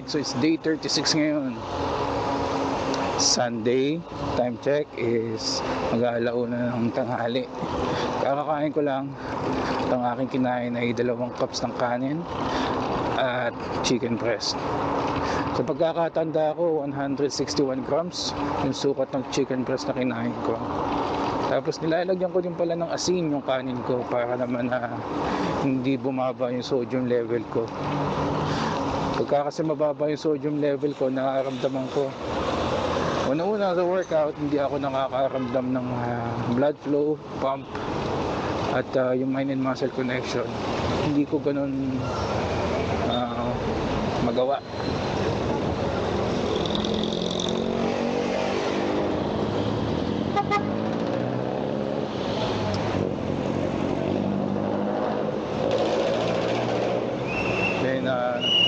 Alright, so it's day 36 ngayon. Sunday, time check is mag-aalauna ng tanghali. Kakakain ko lang. Ang aking kinain ay dalawang cups ng kanin at chicken breast. Sa pagkakatanda ko, 161 grams yung sukat ng chicken breast na kinain ko. Tapos nilalagyan ko din pala ng asin yung kanin ko para naman na hindi bumaba yung sodium level ko. Pagka kasi mababa yung sodium level ko, nakaramdaman ko. Una-una sa workout, hindi ako nakakaramdam ng ah, blood flow, pump, at ah, yung mind and muscle connection. Hindi ko ganun ah, magawa. Then, uh,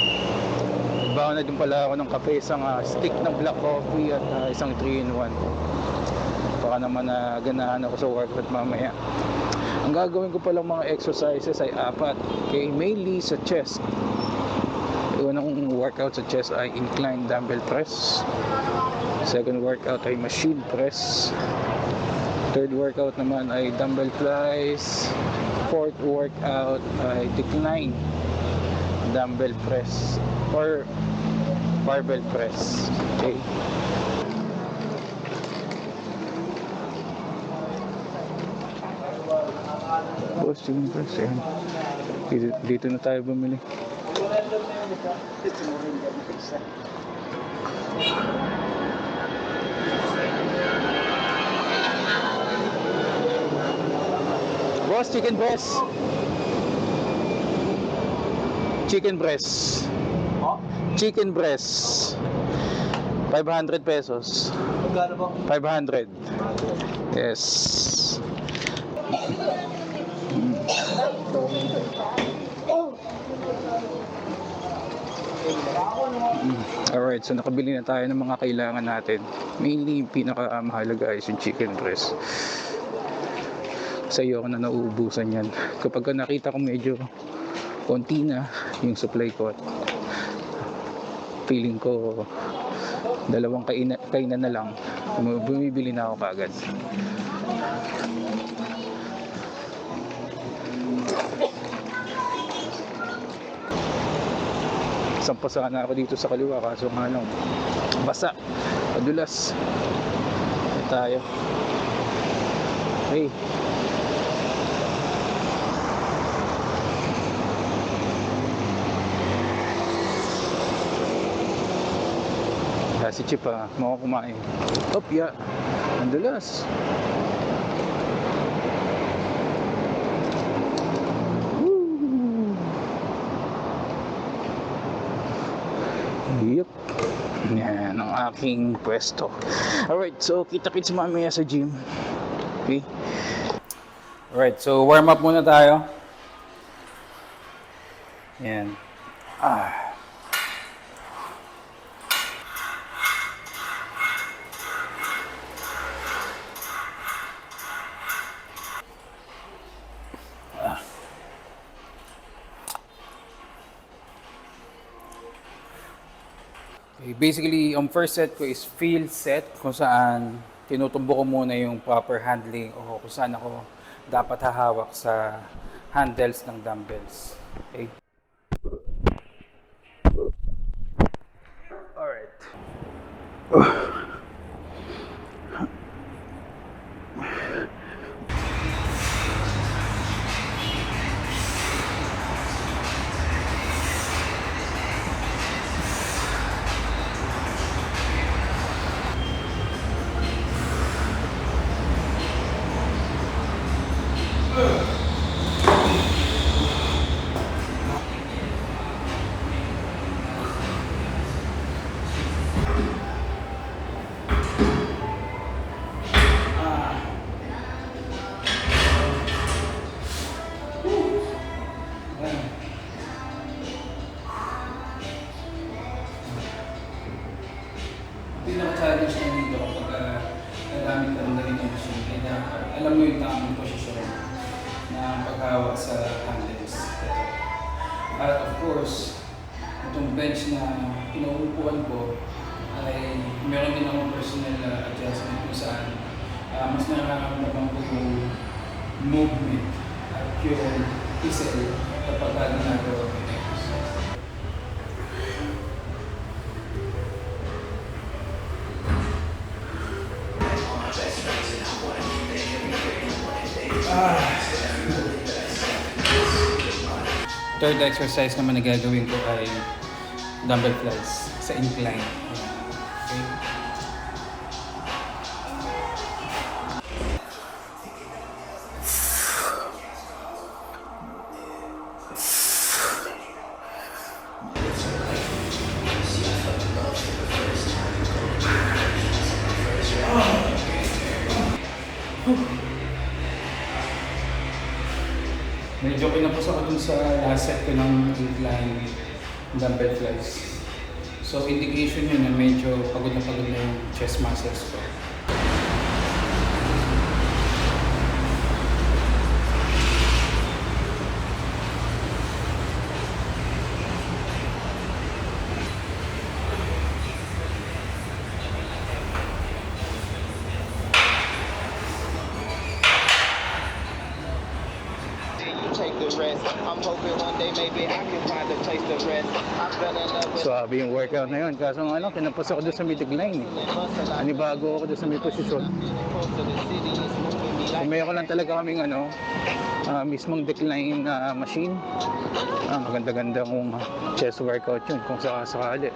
nagbawa na din pala ako ng kape, isang ah, stick ng black coffee at ah, isang 3-in-1. Baka naman na ganahan ako sa workout mamaya. Ang gagawin ko palang mga exercises ay apat. Okay, mainly sa chest. Unang workout sa chest ay incline dumbbell press. Second workout ay machine press. Third workout naman ay dumbbell flies. Fourth workout ay decline dumbbell press or barbell press. Okay. Chicken press yan. Dito, dito na tayo bumili. Boss, chicken breast. Chicken breast. Chicken breast. 500 pesos. Magkano ba? 500. Yes. Alright, so nakabili na tayo ng mga kailangan natin. Mainly, yung pinakamahalaga is yung chicken breast. Sa iyo ako na nauubusan yan. Kapag ka nakita ko medyo konti na yung supply ko at feeling ko dalawang kaina, kainan na lang. Bum- bumibili na ako kagad sampa sana ako dito sa kaliwa kaso nga lang basa madulas. Tayo. Hey Ah, si Chip ah, mga kumain. Hop, ya. Woo! Yup. Yan ang aking pwesto. Alright, so kita-kits mamaya sa gym. Okay? Alright, so warm up muna tayo. Yan. Ah. Okay, basically, ang first set ko is field set kung saan tinutumbo ko muna yung proper handling o kung saan ako dapat hahawak sa handles ng dumbbells. Okay. Alright. pinaka-challenge paghawak sa handles. Ito. At of course, itong bench na inuupuan ko ay meron din akong personal uh, adjustment kung saan ah, mas nararamdaman ko yung movement at yung isel kapag ka ginagawa ko Third exercise naman na gagawin ko ay dumbbell flies sa incline. Okay. Ako dun sa last set ko ng incline dumbbell flies. So indication yun na medyo pagod na pagod na yung chest muscles ko. The rest. I'm hoping one day maybe I can find a taste of rest. I fell in love yung workout na yun. Kaso nga lang, kinapos ako doon sa mid line. Eh. Anibago ako doon sa may posisyon. feeling close to the city. It's moving me like Kumayo ko lang talaga kaming ano, ah, mismong decline na machine. Ah, maganda-ganda kung chest workout yun kung sakasakali.